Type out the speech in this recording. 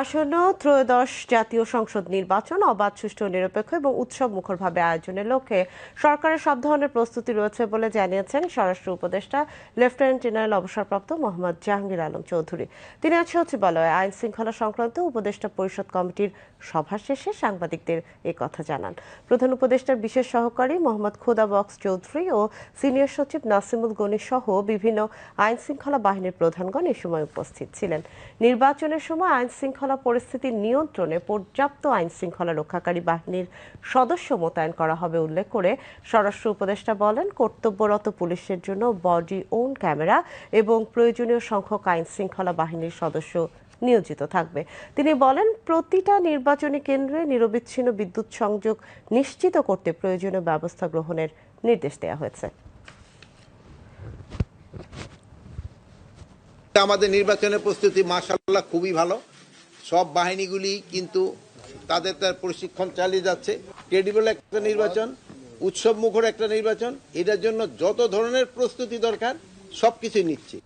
আসন্ন ত্রয়োদশ জাতীয় সংসদ নির্বাচন, অবাধ, সুষ্ঠু নিরপেক্ষ এবং উৎসব মুখরভাবে আয়োজনের লক্ষ্যে সরকারের সব ধরনের প্রস্তুতি রয়েছে বলে জানিয়েছেন স্বরাষ্ট্র উপদেষ্টা লেফটেন্যান্ট জেনারেল অবসরপ্রাপ্ত মোহাম্মদ জাহাঙ্গীর আলম চৌধুরী। তিনি আজ সচিবালয়ে আইন শৃঙ্খলা সংক্রান্ত উপদেষ্টা পরিষদ কমিটির সভা শেষে সাংবাদিকদের কথা জানান। প্রধান উপদেষ্টার বিশেষ সহকারী মোহাম্মদ খোদা বক্স চৌধুরী ও সিনিয়র সচিব নাসিমুল গনি সহ বিভিন্ন আইন শৃঙ্খলা বাহিনীর প্রধানগণ এ সময় উপস্থিত ছিলেন। নির্বাচনের সময় আইন শৃঙ্খলা পরিস্থিতি নিয়ন্ত্রণে পর্যাপ্ত আইন শৃঙ্খলা রক্ষাকারী বাহিনীর সদস্য মোতায়েন করা হবে উল্লেখ করে স্বরাষ্ট্র উপদেষ্টা বলেন, কর্তব্যরত পুলিশের জন্য বডি ওন ক্যামেরা এবং প্রয়োজনীয় সংখ্যক আইন শৃঙ্খলা বাহিনীর সদস্য নিয়োজিত থাকবে। তিনি বলেন, প্রতিটা নির্বাচনী কেন্দ্রে নিরবিচ্ছিন্ন বিদ্যুৎ সংযোগ নিশ্চিত করতে প্রয়োজনীয় ব্যবস্থা গ্রহণের নির্দেশ দেওয়া হয়েছে। আমাদের নির্বাচনের প্রস্তুতি মাসাল্লাহ খুবই ভালো। সব বাহিনীগুলি কিন্তু তাদের তার প্রশিক্ষণ চালিয়ে যাচ্ছে। ক্রেডিবল একটা নির্বাচন উৎসব মুখর একটা নির্বাচন, এটার জন্য যত ধরনের প্রস্তুতি দরকার সব কিছুই নিচ্ছে।